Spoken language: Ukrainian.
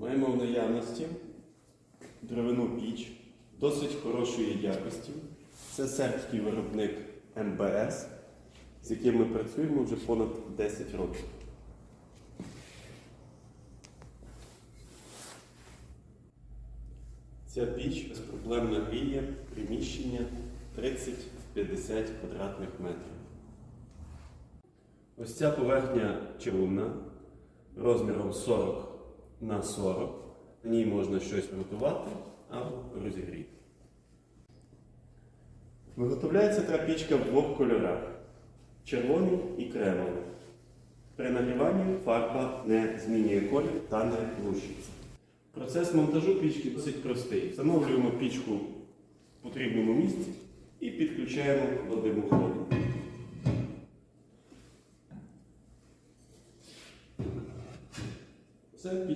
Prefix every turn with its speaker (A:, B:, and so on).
A: Маємо в наявності деревину піч досить хорошої якості. Це сербський виробник МБС, з яким ми працюємо вже понад 10 років. Ця піч безпроблемно гріє приміщення 30-50 квадратних метрів. Ось ця поверхня чавунна розміром 40 на 40. На ній можна щось приготувати або розігріти. Виготовляється трапічка в двох кольорах червоний і кремовий. При нагріванні фарба не змінює колір та не лущиться. Процес монтажу пічки досить простий. Встановлюємо пічку в потрібному місці і підключаємо до димоходу. Все, пічка